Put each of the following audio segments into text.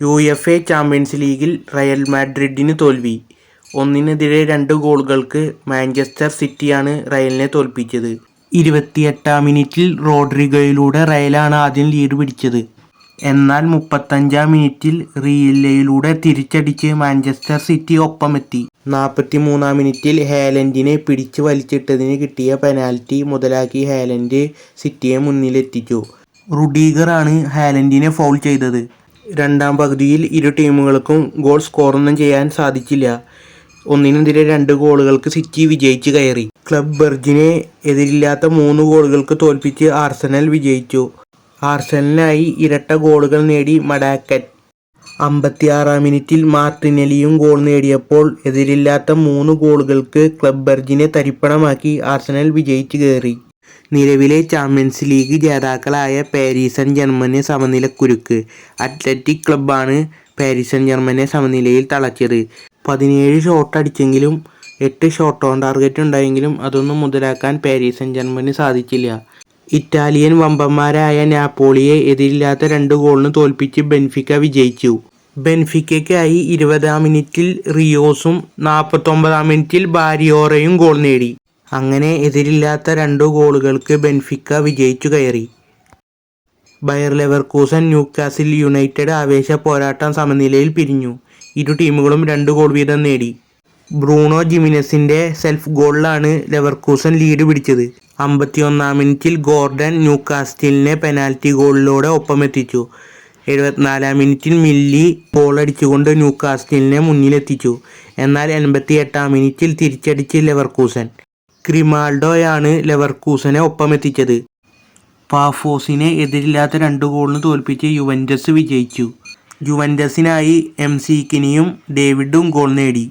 U F A champions ലീഗിൽ Real മാഡ്രിഡിന് തോൽവി. ഒന്നിനെതിരെ രണ്ട് ഗോളുകൾക്ക് മാഞ്ചസ്റ്റർ സിറ്റിയാണ് റയലിനെ തോൽപ്പിച്ചത്. ഇരുപത്തിയെട്ടാം മിനിറ്റിൽ റോഡ്രിഗോയിലൂടെ റയലാണ് ആദ്യം ലീഡ് പിടിച്ചത്. എന്നാൽ മുപ്പത്തഞ്ചാം മിനിറ്റിൽ റീലയിലൂടെ തിരിച്ചടിച്ച് മാഞ്ചസ്റ്റർ സിറ്റി ഒപ്പമെത്തി. നാൽപ്പത്തി മൂന്നാം മിനിറ്റിൽ ഹേലൻഡിനെ പിടിച്ച് വലിച്ചിട്ടതിന് കിട്ടിയ പെനാൽറ്റി മുതലാക്കി ഹേലൻഡ് സിറ്റിയെ മുന്നിലെത്തിച്ചു. റുഡീഗറാണ് ഹേലൻഡിനെ ഫൗൾ ചെയ്തത്. രണ്ടാം പകുതിയിൽ ഇരു ടീമുകൾക്കും ഗോൾ സ്കോറൊന്നും ചെയ്യാൻ സാധിച്ചില്ല. ഒന്നിനെതിരെ രണ്ട് ഗോളുകൾക്ക് സിറ്റി വിജയിച്ച് കയറി. ക്ലബ് ബെർജിനെ എതിരില്ലാത്ത മൂന്ന് ഗോളുകൾക്ക് തോൽപ്പിച്ച് ആർസനൽ വിജയിച്ചു. ആർസനലിനായി ഇരട്ട ഗോളുകൾ നേടി മഡാക്കൻ. അമ്പത്തിയാറാം മിനിറ്റിൽ മാർട്ടിനെലിയും ഗോൾ നേടിയപ്പോൾ എതിരില്ലാത്ത മൂന്ന് ഗോളുകൾക്ക് ക്ലബ് ബെർജിനെ തരിപ്പണമാക്കി ആർസനൽ വിജയിച്ച് കയറി. നിലവിലെ ചാമ്പ്യൻസ് ലീഗ് ജേതാക്കളായ പാരീസൺ ജർമ്മനെ സമനിലക്കുരുക്ക് അത്ലറ്റിക് ക്ലബ്ബാണ് പാരീസൺ ജർമ്മനെ സമനിലയിൽ തളച്ചത്. പതിനേഴ് ഷോട്ട് അടിച്ചെങ്കിലും എട്ട് ഷോട്ട് ഓൺ ടാർഗറ്റ് ഉണ്ടായെങ്കിലും അതൊന്നും മുതലാക്കാൻ പാരീസൺ ജർമ്മന് സാധിച്ചില്ല. ഇറ്റാലിയൻ വമ്പന്മാരായ നാപ്പോളിയെ എതിരില്ലാത്ത രണ്ട് ഗോളിന് തോൽപ്പിച്ച് ബെൻഫിക്ക വിജയിച്ചു. ബെൻഫിക്കയ്ക്കായി ഇരുപതാം മിനിറ്റിൽ റിയോസും നാൽപ്പത്തൊമ്പതാം മിനിറ്റിൽ ബാരിയോറയും ഗോൾ നേടി. അങ്ങനെ എതിരില്ലാത്ത രണ്ടു ഗോളുകൾക്ക് ബെൻഫിക്ക വിജയിച്ചു കയറി. ബയർ ലെവർകൂസൻ ന്യൂക്കാസിൽ യുണൈറ്റഡ് ആവേശ പോരാട്ടം സമനിലയിൽ പിരിഞ്ഞു. ഇരു ടീമുകളും രണ്ട് ഗോൾ വീതം നേടി. ബ്രൂണോ ജിമിനസിന്റെ സെൽഫ് ഗോളിലാണ് ലെവർകൂസൻ ലീഡ് പിടിച്ചത്. അമ്പത്തിയൊന്നാം മിനിറ്റിൽ ഗോർഡൻ ന്യൂക്കാസ്റ്റിലിനെ പെനാൽറ്റി ഗോളിലൂടെ ഒപ്പമെത്തിച്ചു. എഴുപത്തിനാലാം മിനിറ്റിൽ മില്ലി ഗോളടിച്ചുകൊണ്ട് ന്യൂക്കാസ്റ്റിലിനെ മുന്നിലെത്തിച്ചു. എന്നാൽ എൺപത്തി എട്ടാം മിനിറ്റിൽ തിരിച്ചടിച്ച് ലെവർകൂസൻ ക്രിമാൾഡോയാണ് ലെവർകൂസനെ ഒപ്പമെത്തിച്ചത്. പാഫോസിനെ എതിരില്ലാത്ത രണ്ട് ഗോളിന് തോൽപ്പിച്ച് യുവന്റസ് വിജയിച്ചു. യുവന്റസിനായി എം സീക്കിനിയും ഡേവിഡും ഗോൾ നേടി.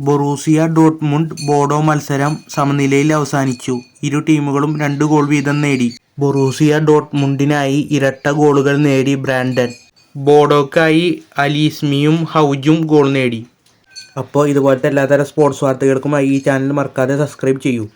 ബൊറൂസിയ ഡോട്ട്മുണ്ട് ബോഡോ മത്സരം സമനിലയിൽ അവസാനിച്ചു. ഇരു ടീമുകളും രണ്ട് ഗോൾ വീതം നേടി. ബൊറൂസിയ ഡോട്ട്മുണ്ടിനായി ഇരട്ട ഗോളുകൾ നേടി ബ്രാൻഡൻ. ബോഡോക്കായി അലീസ്മിയും ഹൗജും ഗോൾ നേടി. അപ്പോൾ ഇതുപോലത്തെ എല്ലാത്തരം സ്പോർട്സ് വാർത്തകൾക്കുമായി ഈ ചാനൽ മറക്കാതെ സബ്സ്ക്രൈബ് ചെയ്യൂ.